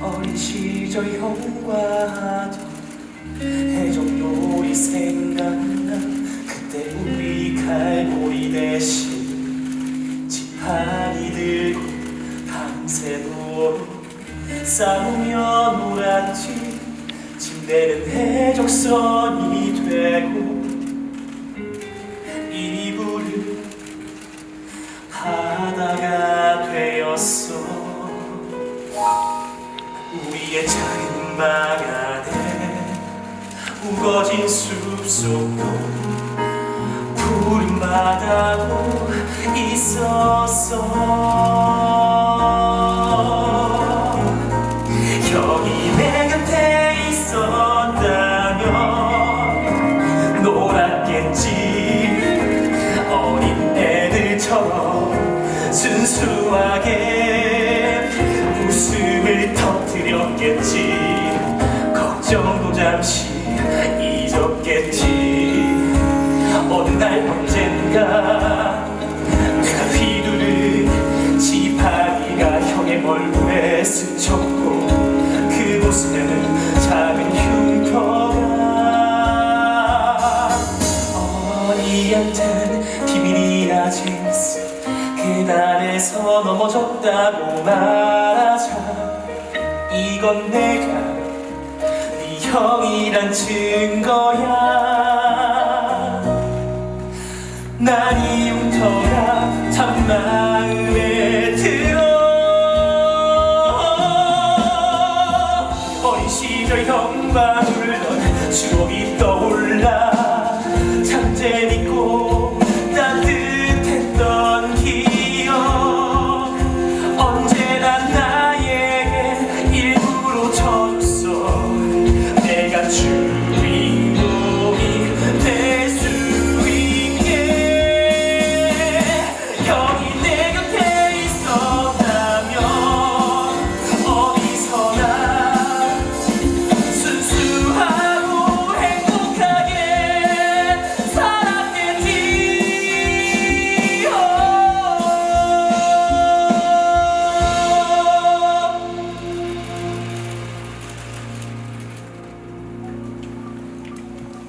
어린 시절 형과 하던 해적놀이 생각나 그때 우리 갈고리 대신 지팡이 들고 밤새도록 싸우며 놀았지. 침대는 해적선이 되 방 안에 우거진 숲속도 푸른 바다도 있었어. 형이 내 곁에 있었다면 놀았겠지. 어린 애들처럼 순수하게 웃음을 터뜨렸겠지 걱정도 잠시 잊었겠지. 어느 날 언젠가 내가 휘두른 지팡이가 형의 얼굴에 스쳤고 그곳에는 작은 흉터가 어리한텐 비밀이야 제임스 계단에서 넘어졌다고 말하자. 이건 내가 네 형이란 증거야. 난이 흉터가 참 마음에 들어. 어린 시절 형과 놀던 추억이 떠올라